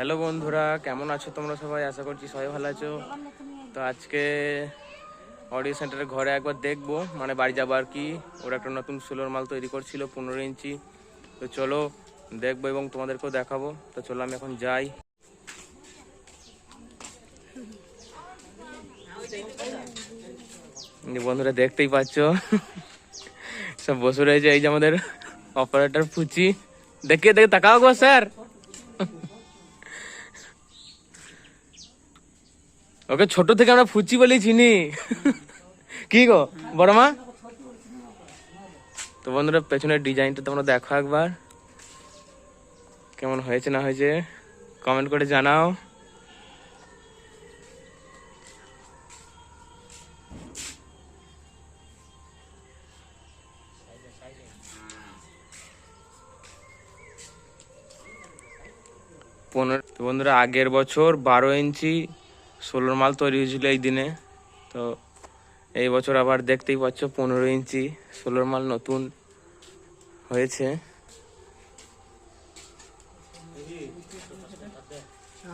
Hello বন্ধুরা, কেমন আছো তোমরা সবাই? আশা করছি সবাই ভালো আছো। তো আজকে অডিও সেন্টারের ঘরে একবার দেখব মানে বাড়ি যাব আর কি। ওরা একটা নতুন সোলোর মাল তৈরি করছিল, পনেরো ইঞ্চি। তো চলো দেখব এবং তোমাদেরকেও দেখাবো। তো চলো আমি এখন যাই। বন্ধুরা দেখতেই পাচ্ছ? সব বসে রয়েছে, এই যে আমাদের অপারেটর ফুচি দেখে দেখে তাকাও গো স্যার ওকে ছোট থেকে আমরা ফুচি বলেই চিনি। কি গো, বড় মা? তো বন্ধুরা, পেছনের ডিজাইনটা তোমরা দেখো একবার। কেমন হয়েছে না হয়েছে কমেন্ট করে জানাও। পনেরো বন্ধুরা, আগের বছর বারো ইঞ্চি ষোলোর মাল তৈরি হয়েছিল এই দিনে। তো এই বছর আবার দেখতেই পাচ্ছ পনেরো ইঞ্চি ষোলোর মাল নতুন হয়েছে।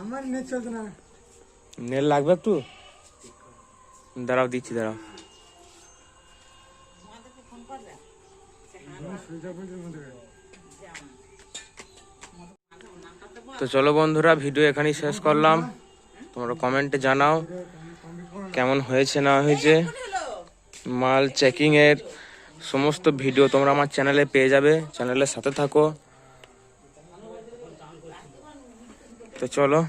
আমার নেট চলছে না। নেল লাগবে একটু? দাঁড়াও দিচ্ছি দাঁড়াও। তো চলো বন্ধুরা ভিডিও এখানেই শেষ করলাম। তোমরা কমেন্টে জানাও কেমন হয়েছে না হয়েছে। মাল চেকিংয়ের সমস্ত ভিডিও তোমরা আমার চ্যানেলে পেয়ে যাবে। চ্যানেলের সাথে থাকো। তো চলো।